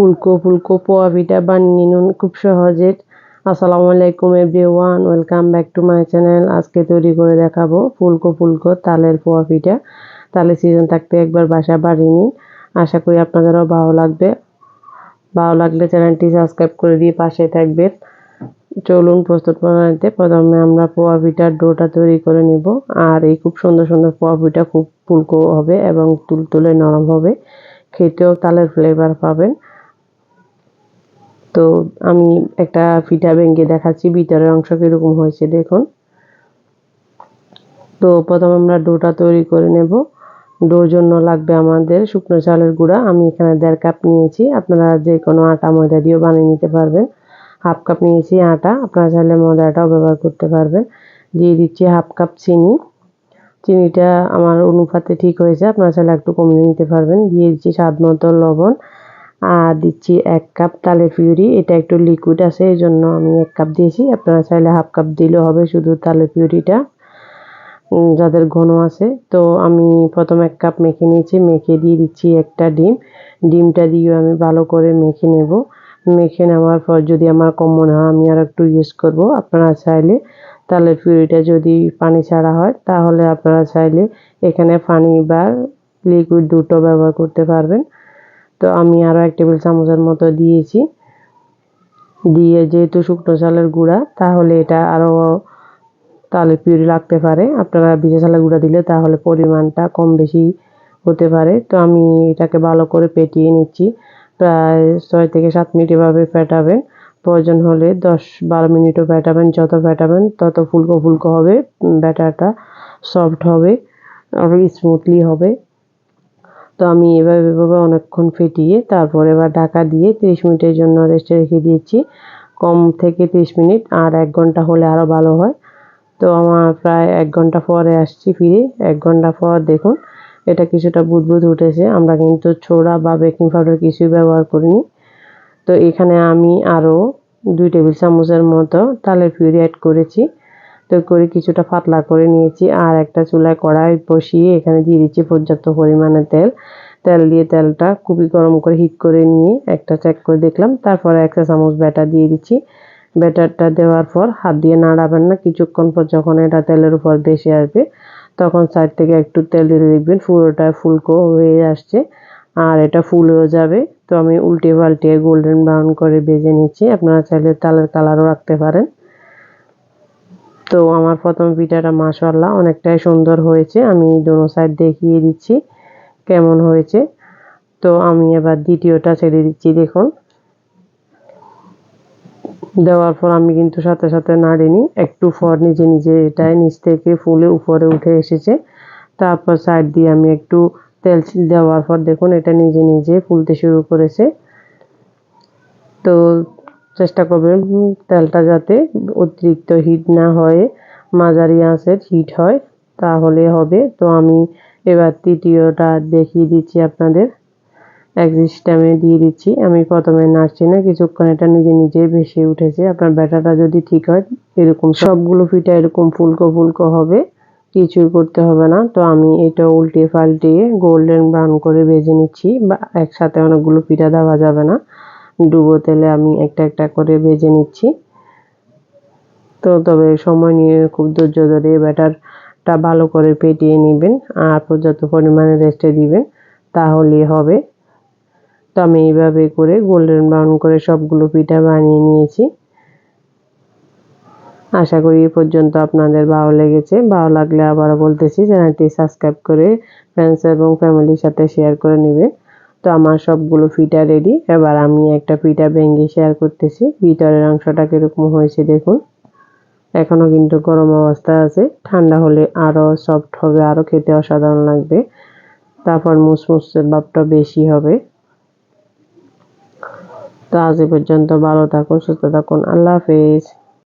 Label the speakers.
Speaker 1: ফুলকো ফুলকো পোয়া পিঠা বানিয়ে নিন খুব সহজে। আসসালামু আলাইকুম everyone, welcome back to my channel. আজকে তৈরি করে দেখাবো ফুলকো ফুলকো তালের পোয়া পিঠা। তালের সিজন থাকতে একবার বাসা বাড়িয়ে নিন। আশা করি আপনাদেরও ভালো লাগবে। ভালো লাগলে চ্যানেলটি সাবস্ক্রাইব করে দিয়ে পাশে থাকবেন। চলুন প্রস্তুত প্রণালীতে প্রথমে আমরা পোয়া পিঠার ডোটা তৈরি করে নিব। আর এই খুব সুন্দর সুন্দর পোয়া পিঠা খুব ফুলকো হবে এবং তুলতুলে নরম হবে। খেতেও তালের ফ্লেভার পাবেন। তো আমি একটা ফিটা ভেঙে দেখাচ্ছি ভিতরের অংশ কীরকম হয়েছে দেখুন। তো প্রথমে আমরা ডোটা তৈরি করে নেব। ডোর জন্য লাগবে আমাদের শুকনো চালের গুঁড়া। আমি এখানে দেড় কাপ নিয়েছি। আপনারা যে কোনো আটা, ময়দা দিয়েও বানিয়ে নিতে পারবেন। হাফ কাপ নিয়েছি আটা। আপনারা চাইলে ময়দাটাও ব্যবহার করতে পারবেন। দিয়ে দিচ্ছি হাফ কাপ চিনি। চিনিটা আমার অনুপাতে ঠিক হয়েছে। আপনারা চাইলে একটু কমিয়ে নিতে পারবেন। দিয়ে দিচ্ছি স্বাদ মতো লবণ। আর দিচ্ছি এক কাপ তালের পিউরি। এটা একটু লিকুইড আছে এই জন্য আমি এক কাপ দিয়েছি। আপনারা চাইলে হাফ কাপ দিলেও হবে শুধু তালের পিউরিটা যাদের ঘন আছে। তো আমি প্রথম এক কাপ মেখে নিয়েছি, মেখে দিয়ে দিচ্ছি একটা ডিম। ডিমটা দিয়েও আমি ভালো করে মেখে নেব। মেখে নেওয়ার পর যদি আমার কম মনে হয়, আমি আর একটু ইউজ করব। আপনারা চাইলে তালের পিউরিটা যদি পানি ছাড়া হয়, তাহলে আপনারা চাইলে এখানে পানি বা লিকুইড দুটো ব্যবহার করতে পারবেন। তো আমি আরও এক টেবিল চামচের মতো দিয়েছি। দিয়ে যেহেতু শুকনো চালের গুঁড়া, তাহলে এটা আরও তাহলে পিউরি লাগতে পারে। আপনারা ভিজে চালের গুঁড়া দিলে তাহলে পরিমাণটা কম বেশি হতে পারে। তো আমি এটাকে ভালো করে পেটিয়ে নিচ্ছি। প্রায় ছয় থেকে সাত মিনিট এভাবে ফেটাবেন। প্রয়োজন হলে দশ বারো মিনিটও ফেটাবেন। যত ফেটাবেন, তত ফুলকো ফুলকো হবে ব্যাটারটা সফট হবে আরও স্মুথলি হবে। তো আমি এভাবে এভাবে অনেকক্ষণ ফেটিয়ে তারপর এবার ঢাকা দিয়ে তিরিশ মিনিটের জন্য রেস্টে রেখে দিয়েছি। কম থেকে তিরিশ মিনিট আর এক ঘণ্টা হলে আরও ভালো হয়। তো আমার প্রায় এক ঘণ্টা পরে আসছি ফিরে। এক ঘণ্টা পর দেখুন, এটা কিছুটা বুদবুদ উঠেছে। আমরা কিন্তু ছোড়া বা বেকিং পাউডার কিছুই ব্যবহার করিনি। তো এখানে আমি আরও দুই টেবিল চামচের মতো তালের পিউরি অ্যাড করেছি। করে কিছুটা পাতলা করে নিয়েছি আর একটা চুলায় কড়াই বসিয়ে এখানে দিয়ে দিচ্ছি পর্যাপ্ত পরিমাণে তেল। তেল দিয়ে তেলটা খুবই গরম করে হিট করে নিয়ে একটা চেক করে দেখলাম। তারপরে একটা চামচ ব্যাটার দিয়ে দিচ্ছি। ব্যাটারটা দেওয়ার পর হাত দিয়ে নাড়াবেন না। কিছুক্ষণ পর যখন এটা তেলের উপর বেশি আসবে, তখন সাইড থেকে একটু তেল দিয়ে দেখবেন পুরোটা ফুলকো হয়ে আসছে আর এটা ফুল হয়ে যাবে। তো আমি উল্টে পাল্টে গোল্ডেন ব্রাউন করে ভেজে নিচ্ছি। আপনারা চাইলে তালের কালারও রাখতে পারেন। তো আমার প্রথম পিঠাটা মাশাল্লাহ অনেকটাই সুন্দর হয়েছে। আমি দোনো সাইড দেখিয়ে দিচ্ছি কেমন হয়েছে। তো আমি এবার দ্বিতীয়টা ছেড়ে দিচ্ছি, দেখুন। দেওয়ার পর আমি কিন্তু সাথে সাথে নাড়িনি, একটু পর নিজে নিজে এটাই নিচ থেকে ফুলে উপরে উঠে এসেছে। তারপর সাইড দিয়ে আমি একটু তেল দেওয়ার পর দেখুন এটা নিজে নিজে ফুলতে শুরু করেছে। তো চেষ্টা করবেন তেলটা যাতে অতিরিক্ত হিট না হয়ে মাঝারি আঁচের হিট হয়, তাহলে হবে। তো আমি এবার তৃতীয়টা দেখিয়ে দিচ্ছি আপনাদের। এক সিস্টেমে দিয়ে দিচ্ছি। আমি প্রথমে নাড়ছি না, কিছুক্ষণ এটা নিজে নিজে ভেসে উঠেছে। আপনার ব্যাটাটা যদি ঠিক হয়, এরকম সবগুলো পিঠা এরকম ফুলকো ফুলকো হবে, কিছুই করতে হবে না। তো আমি এটা উল্টে পাল্টিয়ে গোল্ডেন ব্রাউন করে ভেজে নিচ্ছি, বা একসাথে অনেকগুলো পিঠা দেওয়া যাবে না। ডুবো তেলে আমি একটা একটা করে ভেজে নিচ্ছি। তো তবে সময় নিয়ে খুব ধৈর্য ধরে ব্যাটারটা ভালো করে পেটিয়ে নেবেন আর পর্যাপ্ত পরিমাণে রেস্টে দিবেন তাহলেই হবে। তো আমি এইভাবে করে গোল্ডেন ব্রাউন করে সবগুলো পিঠা বানিয়ে নিয়েছি। আশা করি এ পর্যন্ত আপনাদের ভালো লেগেছে। ভালো লাগলে আবারও বলতেছি, চ্যানেলটি সাবস্ক্রাইব করে ফ্রেন্ডস এবং ফ্যামিলির সাথে শেয়ার করে নেবেন। তো আমার সবগুলো পিঠা রেডি এবার আমি একটা পিঠা ভেঙে শেয়ার করতেছি। ভিতরের অংশটা কীরকম হয়েছে দেখুন। এখনও কিন্তু গরম অবস্থা আছে। ঠান্ডা হলে আরও সফট হবে আরও খেতে অসাধারণ লাগবে। তারপর মুসমুসের ভাবটা বেশি হবে। তো আজ পর্যন্ত ভালো থাকুন, সুস্থ থাকুন। আল্লাহ হাফেজ।